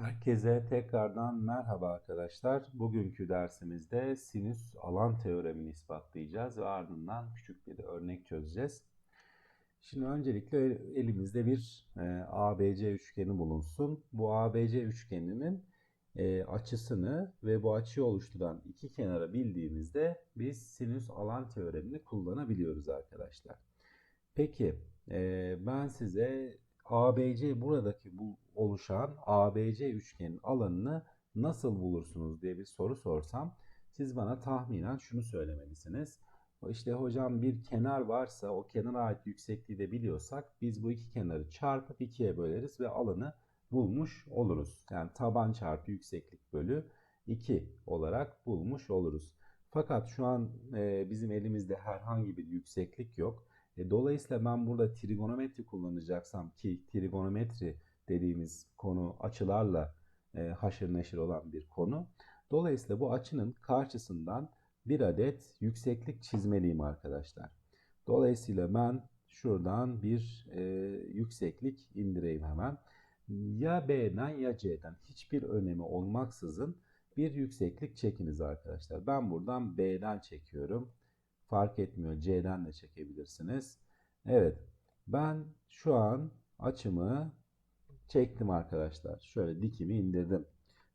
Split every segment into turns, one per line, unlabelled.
Herkese tekrardan merhaba arkadaşlar. Bugünkü dersimizde sinüs alan teoremini ispatlayacağız ve ardından küçük bir örnek çözeceğiz. Şimdi öncelikle elimizde bir e, ABC üçgeni bulunsun. Bu ABC üçgeninin e, açısını ve bu açıyı oluşturan iki kenara bildiğimizde biz sinüs alan teoremini kullanabiliyoruz arkadaşlar. Peki e, ben size ABC buradaki bu oluşan ABC üçgenin alanını nasıl bulursunuz diye bir soru sorsam siz bana tahminen şunu söylemelisiniz. İşte hocam bir kenar varsa o kenara ait yüksekliği de biliyorsak biz bu iki kenarı çarpıp ikiye böleriz ve alanı bulmuş oluruz. Yani taban çarpı yükseklik bölü 2 olarak bulmuş oluruz. Fakat şu an e, bizim elimizde herhangi bir yükseklik yok. E, dolayısıyla ben burada trigonometri kullanacaksam ki trigonometri dediğimiz konu açılarla e, haşır neşir olan bir konu. Dolayısıyla bu açının karşısından bir adet yükseklik çizmeliyim arkadaşlar. Dolayısıyla ben şuradan bir e, yükseklik indireyim hemen. Ya B'den ya C'den hiçbir önemi olmaksızın bir yükseklik çekiniz arkadaşlar. Ben buradan B'den çekiyorum. Fark etmiyor. C'den de çekebilirsiniz. Evet. Ben şu an açımı çektim arkadaşlar. Şöyle dikimi indirdim.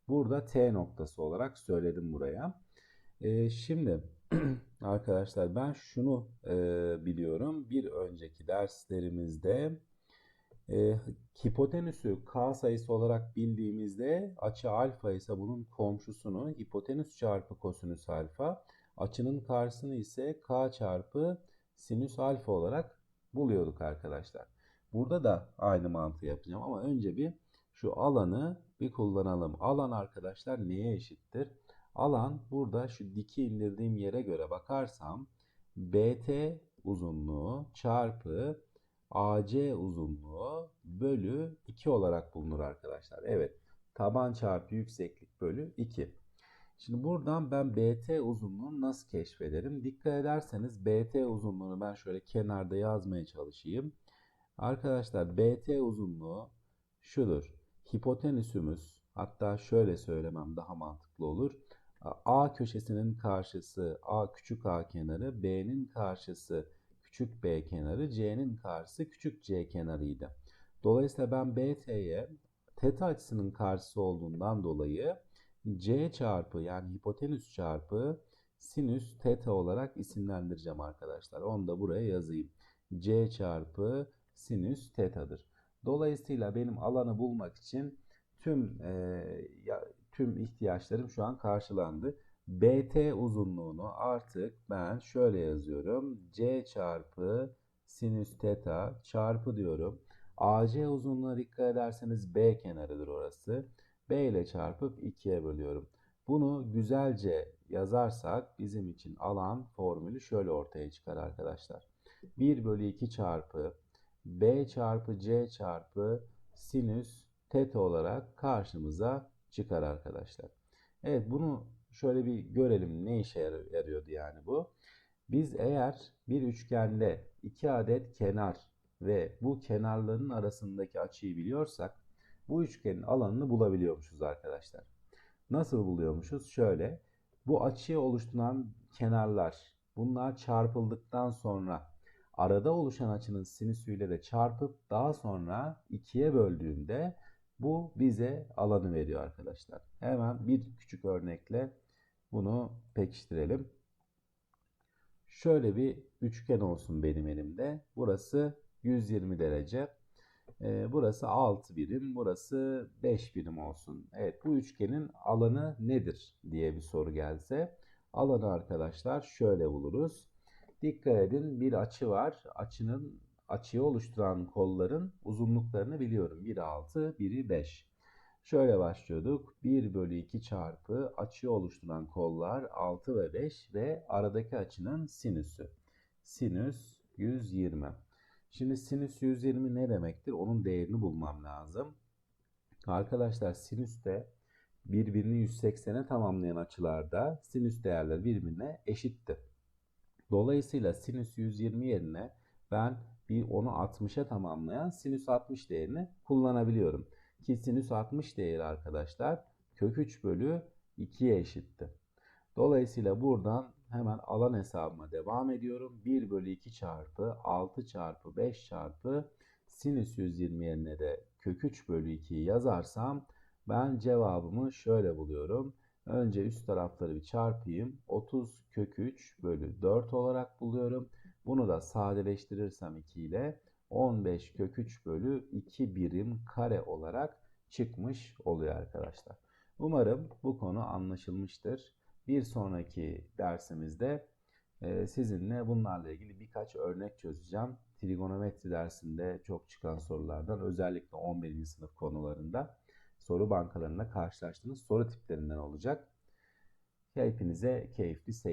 Burada T noktası olarak söyledim buraya. Ee, şimdi arkadaşlar ben şunu e, biliyorum. Bir önceki derslerimizde e, hipotenüsü K sayısı olarak bildiğimizde açı alfa ise bunun komşusunu hipotenüs çarpı kosinüs alfa Açının karşısını ise k çarpı sinüs alfa olarak buluyorduk arkadaşlar. Burada da aynı mantığı yapacağım ama önce bir şu alanı bir kullanalım. Alan arkadaşlar neye eşittir? Alan burada şu diki indirdiğim yere göre bakarsam BT uzunluğu çarpı AC uzunluğu bölü 2 olarak bulunur arkadaşlar. Evet taban çarpı yükseklik bölü 2. Şimdi buradan ben BT uzunluğunu nasıl keşfederim? Dikkat ederseniz BT uzunluğunu ben şöyle kenarda yazmaya çalışayım. Arkadaşlar BT uzunluğu şudur. Hipotenüsümüz hatta şöyle söylemem daha mantıklı olur. A köşesinin karşısı A küçük A kenarı, B'nin karşısı küçük B kenarı, C'nin karşısı küçük C kenarıydı. Dolayısıyla ben BT'ye teta açısının karşısı olduğundan dolayı C çarpı yani hipotenüs çarpı sinüs teta olarak isimlendireceğim arkadaşlar. Onu da buraya yazayım. C çarpı sinüs tetadır. Dolayısıyla benim alanı bulmak için tüm e, tüm ihtiyaçlarım şu an karşılandı. BT uzunluğunu artık ben şöyle yazıyorum. C çarpı sinüs teta çarpı diyorum. AC uzunluğuna dikkat ederseniz B kenarıdır orası. B ile çarpıp 2'ye bölüyorum. Bunu güzelce yazarsak bizim için alan formülü şöyle ortaya çıkar arkadaşlar. 1 bölü 2 çarpı B çarpı C çarpı sinüs teta olarak karşımıza çıkar arkadaşlar. Evet bunu şöyle bir görelim ne işe yarıyordu yani bu. Biz eğer bir üçgende iki adet kenar ve bu kenarların arasındaki açıyı biliyorsak bu üçgenin alanını bulabiliyormuşuz arkadaşlar. Nasıl buluyormuşuz? Şöyle. Bu açıyı oluşturan kenarlar bunlar çarpıldıktan sonra arada oluşan açının sinüsüyle de çarpıp daha sonra ikiye böldüğümde bu bize alanı veriyor arkadaşlar. Hemen bir küçük örnekle bunu pekiştirelim. Şöyle bir üçgen olsun benim elimde. Burası 120 derece. E, burası 6 birim, burası 5 birim olsun. Evet bu üçgenin alanı nedir diye bir soru gelse. Alanı arkadaşlar şöyle buluruz. Dikkat edin bir açı var. Açının açıyı oluşturan kolların uzunluklarını biliyorum. Biri 6, biri 5. Şöyle başlıyorduk. 1 bölü 2 çarpı açıyı oluşturan kollar 6 ve 5 ve aradaki açının sinüsü. Sinüs 120. Şimdi sinüs 120 ne demektir? Onun değerini bulmam lazım. Arkadaşlar sinüste birbirini 180'e tamamlayan açılarda sinüs değerleri birbirine eşittir. Dolayısıyla sinüs 120 yerine ben bir onu 60'a tamamlayan sinüs 60 değerini kullanabiliyorum. Ki sinüs 60 değeri arkadaşlar kök 3 bölü 2'ye eşitti. Dolayısıyla buradan hemen alan hesabıma devam ediyorum. 1 bölü 2 çarpı 6 çarpı 5 çarpı sinüs 120 yerine de kök 3 bölü 2'yi yazarsam ben cevabımı şöyle buluyorum. Önce üst tarafları bir çarpayım. 30 kök 3 bölü 4 olarak buluyorum. Bunu da sadeleştirirsem 2 ile 15 kök 3 bölü 2 birim kare olarak çıkmış oluyor arkadaşlar. Umarım bu konu anlaşılmıştır. Bir sonraki dersimizde e, sizinle bunlarla ilgili birkaç örnek çözeceğim. Trigonometri dersinde çok çıkan sorulardan özellikle 11. sınıf konularında soru bankalarında karşılaştığınız soru tiplerinden olacak. Hepinize keyifli seyirler.